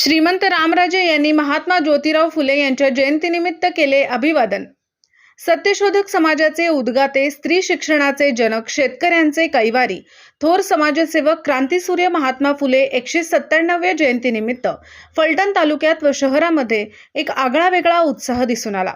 श्रीमंत रामराजे यांनी महात्मा ज्योतिराव फुले यांच्या जयंतीनिमित्त केले अभिवादन. सत्यशोधक समाजाचे उद्गाते स्त्री शिक्षणाचे जनक शेतकऱ्यांचे कैवारी थोर समाजसेवक क्रांतीसूर्य महात्मा फुले एकशे सत्त्याण्णव्या जयंतीनिमित्त फलटण तालुक्यात व शहरामध्ये एक आगळा वेगळा उत्साह दिसून आला.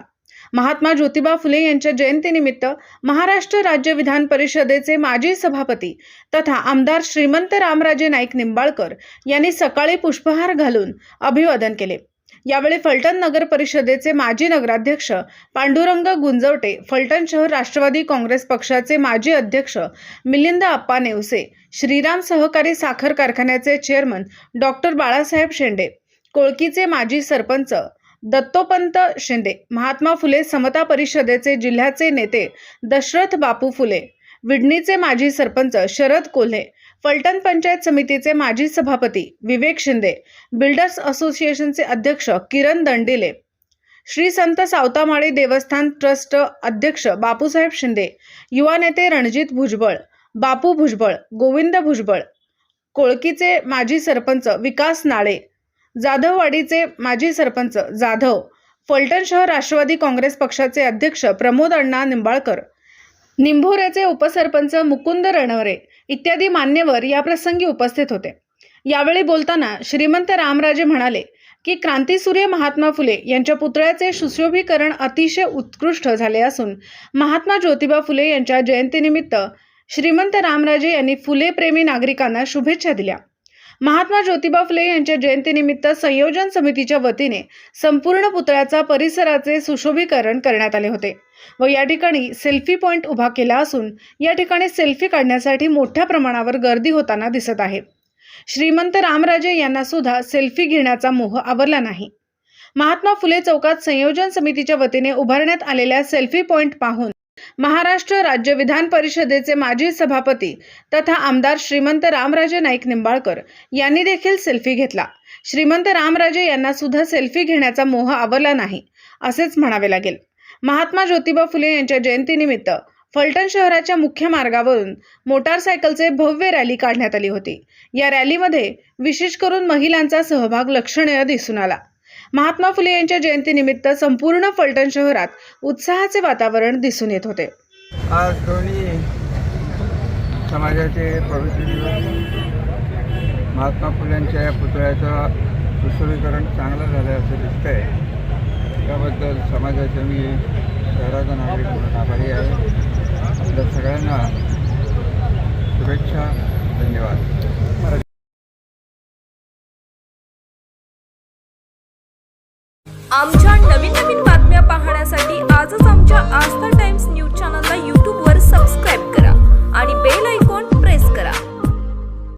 महात्मा ज्योतिबा फुले यांच्या जयंतीनिमित्त महाराष्ट्र राज्य विधान परिषदेचे माजी सभापती तथा आमदार श्रीमंत रामराजे नाईक निंबाळकर यांनी सकाळी पुष्पहार घालून अभिवादन केले. यावेळी फलटण नगर परिषदेचे माजी नगराध्यक्ष पांडुरंग गुंजवटे फलटण शहर राष्ट्रवादी काँग्रेस पक्षाचे माजी अध्यक्ष मिलिंद आप्पा नेवसे श्रीराम सहकारी साखर कारखान्याचे चेअरमन डॉक्टर बाळासाहेब शेंडे कोळकीचे माजी सरपंच दत्तोपंत शिंदे महात्मा फुले समता परिषदेचे जिल्ह्याचे नेते दशरथ बापू फुले विडणीचे माजी सरपंच शरद कोल्हे फलटण पंचायत समितीचे माजी सभापती विवेक शिंदे बिल्डर्स असोसिएशनचे अध्यक्ष किरण दंडिले श्री संत सावतामाळी देवस्थान ट्रस्ट अध्यक्ष बापूसाहेब शिंदे युवा नेते रणजित भुजबळ बापू भुजबळ गोविंद भुजबळ कोळकीचे माजी सरपंच विकास नाळे जाधववाडीचे माजी सरपंच जाधव फलटण शहर राष्ट्रवादी काँग्रेस पक्षाचे अध्यक्ष प्रमोद अण्णा निंबाळकर निंभोऱ्याचे उपसरपंच मुकुंद रणवरे इत्यादी मान्यवर या प्रसंगी उपस्थित होते. यावेळी बोलताना श्रीमंत रामराजे म्हणाले की क्रांतीसूर्य महात्मा फुले यांच्या पुतळ्याचे सुशोभीकरण अतिशय उत्कृष्ट झाले असून महात्मा ज्योतिबा फुले यांच्या जयंतीनिमित्त श्रीमंत रामराजे यांनी फुले प्रेमी नागरिकांना शुभेच्छा दिल्या. महात्मा ज्योतिबा फुले यांच्या जयंतीनिमित्त संयोजन समितीच्या वतीने संपूर्ण पुतळ्याचा परिसराचे सुशोभीकरण करण्यात आले होते व या ठिकाणी सेल्फी पॉईंट उभा केला असून या ठिकाणी सेल्फी काढण्यासाठी मोठ्या प्रमाणावर गर्दी होताना दिसत आहे. श्रीमंत रामराजे यांना सुद्धा सेल्फी घेण्याचा मोह आवरला नाही. महात्मा फुले चौकात संयोजन समितीच्या वतीने उभारण्यात आलेल्या सेल्फी पॉईंट पाहून महाराष्ट्र राज्य विधान परिषदेचे माजी सभापती तथा आमदार श्रीमंत रामराजे नाईक निंबाळकर यांनी देखील सेल्फी घेतला. श्रीमंत रामराजे यांना सुद्धा सेल्फी घेण्याचा मोह आवरला नाही असेच म्हणावे लागेल. महात्मा ज्योतिबा फुले यांच्या जयंतीनिमित्त फलटण शहराच्या मुख्य मार्गावरून मोटारसायकलचे भव्य रॅली काढण्यात आली होती. या रॅलीमध्ये विशेष करून महिलांचा सहभाग लक्षणीय दिसून आला. महात्मा फुले यांच्या जयंतीनिमित्त संपूर्ण फलटण शहरात उत्साहाचे वातावरण दिसून येत होते. आज दोन्ही समाजाचे पवित्र दिवस. महात्मा फुल्यांच्या या पुतळ्याचं सुशोभीकरण चांगलं झालं असं दिसतंय. त्याबद्दल समाजाचे मी शहराचा नागरिक म्हणून आभारी आहे. आपल्या सगळ्यांना शुभेच्छा धन्यवाद. आमच्या नवीन नवीन बातम्या पाहण्यासाठी आजच आमच्या आस्था टाइम्स